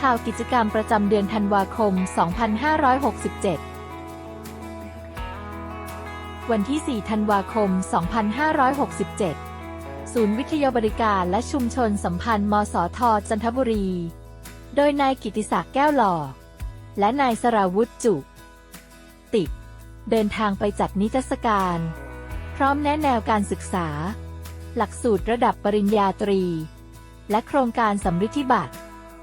ข่าวกิจกรรมประจำเดือนธันวาคม 2567 วันที่ 4 ธันวาคม 2567 ศูนย์วิทยาบริการและชุมชนสัมพันธ์มสทจันทบุรี โดยนายกิติศักดิ์แก้วหล่อ และนายสราวุธจุ ติด เดินทางไปจัดนิทรรศการ พร้อมแนะแนวการศึกษา หลักสูตรระดับปริญญาตรี และโครงการสำริดธิบัตร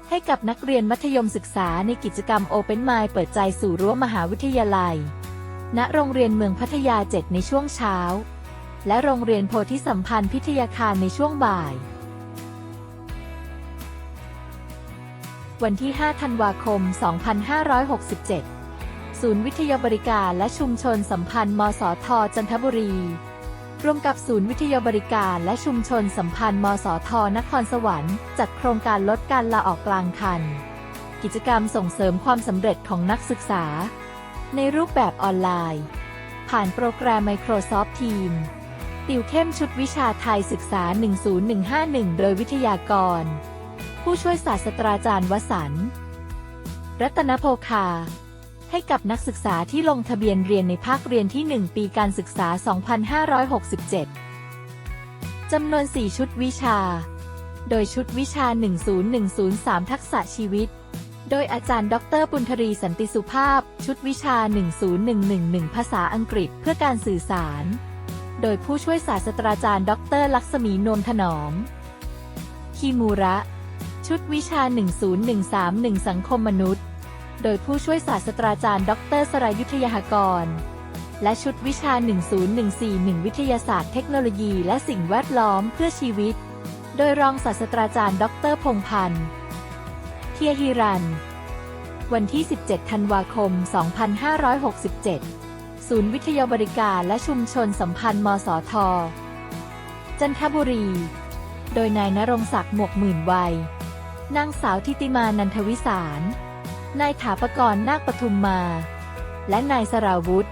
ให้กับนักเรียนมัธยมศึกษาในกิจกรรม Open Mind เปิดใจสู่รั้วมหาวิทยาลัย ณ โรงเรียนเมืองพัทยา 7 ในช่วงเช้า และโรงเรียนโพธิสัมพันธ์พิทยาคารในช่วงบ่าย วันที่ 5 ธันวาคม 2567 ศูนย์วิทยาบริการและชุมชนสัมพันธ์ มสท จันทบุรี ร่วมกับศูนย์วิทยาบริการและชุมชนสัมพันธ์ มสท นครสวรรค์ จัดโครงการลดการลาออกกลางคัน กิจกรรมส่งเสริมความสำเร็จของนักศึกษา ในรูปแบบออนไลน์ ผ่านโปรแกรม Microsoft Teams ติวเข้มชุดวิชาไทยศึกษา 10151 โดยวิทยากร ผู้ช่วยศาสตราจารย์วสันรัตนโภคา ให้กับนักศึกษาที่ลงทะเบียนเรียนในภาคเรียนที่ 1 ปีการศึกษา 2567 จำนวน 4 ชุดวิชา โดยชุดวิชา 10103 ทักษะชีวิต โดยอาจารย์ ดรปุณธรีสันติสุภาพ ชุดวิชา 10111 ภาษาอังกฤษเพื่อการสื่อสาร โดยผู้ช่วยศาสตราจารย์ ดร ลักษมีนวมถนอม คีมูระ ชุดวิชา 10131 สังคมมนุษย์ โดยผู้ช่วยศาสตราจารย์ ดร สรายุทธยากร และชุดวิชา 10141 วิทยาศาสตร์เทคโนโลยีและสิ่งแวดล้อมเพื่อชีวิต โดยรองศาสตราจารย์ ดร พงพันธ์ เทียฮิรัน วันที่ 17 ธันวาคม 2567 ศูนย์วิทยาบริการและชุมชนสัมพันธ์ มสท จันทบุรี โดยนายนรงศักดิ์ หมวกหมื่นวัยนางสาวทิติมานันทวิสาร นายถาปกรณ์นาคปทุมมา และนายสราวุธ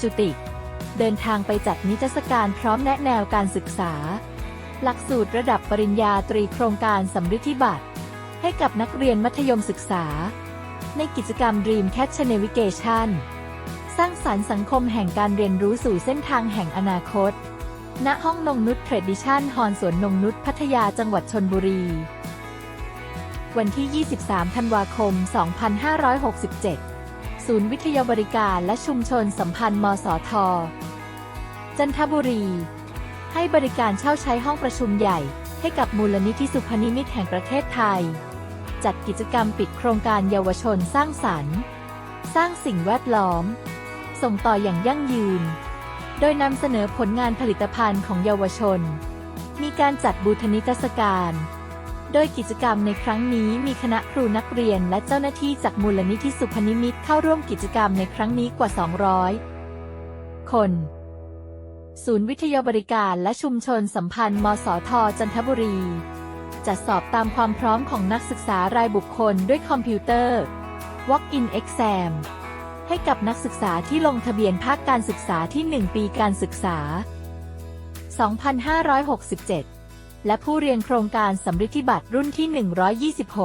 จุติ เดินทางไปจัดนิทรรศการพร้อมแนะแนวการศึกษา หลักสูตรระดับปริญญาตรีโครงการสำริดธิบัตรให้กับนักเรียนมัธยมศึกษา ในกิจกรรม Dream Catch Navigation สร้างสรรค์สังคมแห่งการเรียนรู้สู่เส้นทางแห่งอนาคต ณ ห้องนงนุชเทรดดิชันฮอนสวนนงนุชพัทยาจังหวัดชนบุรี วันที่ 23 ธันวาคม 2567 ศูนย์วิทยาบริการและชุมชนสัมพันธ์มสท จันทบุรี ให้บริการเช่าใช้ห้องประชุมใหญ่ ให้กับมูลนิธิสุพนิมิตแห่งประเทศไทย จัดกิจกรรมปิดโครงการเยาวชนสร้างสรรค์ สร้างสิ่งแวดล้อม ส่งต่ออย่างยั่งยืน โดยนำเสนอผลงานผลิตภัณฑ์ของเยาวชน มีการจัดบูธนิทรรศการ โดยกิจกรรมในครั้งนี้มีคณะครูนักเรียนและเจ้าหน้าที่จากมูลนิธิสุพนิมิตเข้าร่วมกิจกรรมในครั้งนี้กว่า 200 คน ศูนย์วิทยาบริการและชุมชนสัมพันธ์มสทจันทบุรี จัดสอบตามความพร้อมของนักศึกษารายบุคคลด้วยคอมพิวเตอร์ Walk-in Exam ให้กับนักศึกษาที่ลงทะเบียนภาคการศึกษาที่ 1 ปีการศึกษา 2567 และผู้เรียนโครงการสำริดธิบัตรรุ่นที่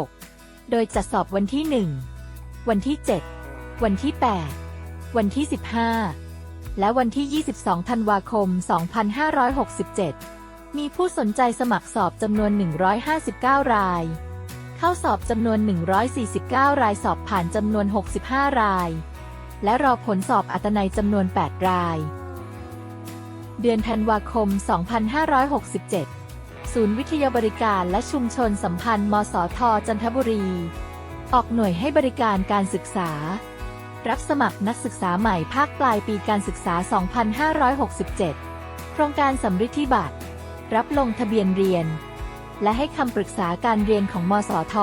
126 โดยจัดสอบวันที่ 1 วันที่ 7 วันที่ 8 วันที่ 15 และวันที่ 22 ธันวาคม 2567 มีผู้สนใจสมัครสอบจำนวน 159 ราย เข้าสอบจำนวน 149 รายสอบผ่านจำนวน 65 ราย และรอผลสอบอัตนัยจำนวน 8 ราย เดือนธันวาคม 2567 ศูนย์วิทยาบริการและชุมชนสัมพันธ์มสทจันทบุรี ออกหน่วยให้บริการการศึกษา รับสมัครนักศึกษาใหม่ภาคปลายปีการศึกษา 2567 โครงการสำริดธิบัตร รับลงทะเบียนเรียน และให้คำปรึกษาการเรียนของมสท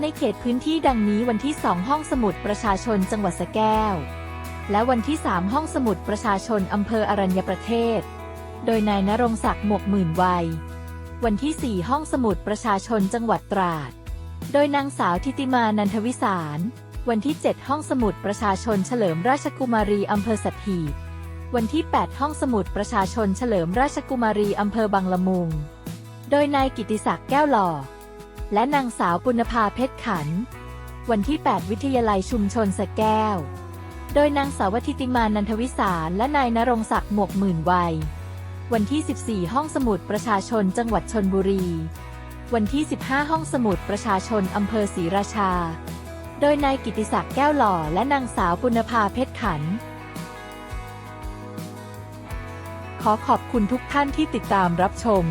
ในเขตพื้นที่ดังนี้วันที่ 2 ห้องสมุดประชาชนจังหวัดสแก้ว และวันที่ 3 ห้องสมุดประชาชนอำเภออรัญญประเทศโดยนายนรงศักดิ์หมวกหมื่นวัย วันที่ 4 ห้องสมุดประชาชนจังหวัดตราด โดยนางสาวทิติมานันทวิสาร วันที่ 7 ห้องสมุดประชาชนเฉลิมราชกุมารีอำเภอสัตหีบ วันที่ 8 ห้องสมุดประชาชนเฉลิมราชกุมารีอำเภอบางละมุง โดยนายกิติศักดิ์แก้วหล่อ และนางสาวปุณภาเพชรขัน วันที่ 8 วิทยาลัยชุมชนสะแก้ว โดยนางสาวทิติมานันทวิสารและนายนรงศักดิ์หมวกหมื่นวัย วันที่ 14 ห้องสมุดประชาชนจังหวัดชนบุรี วันที่ 15 ห้องสมุดประชาชนอำเภอศรีราชา โดยนายกิติศักดิ์แก้วหล่อและนางสาวปุณภาเพชรขัน ขอขอบคุณทุกท่านที่ติดตามรับชม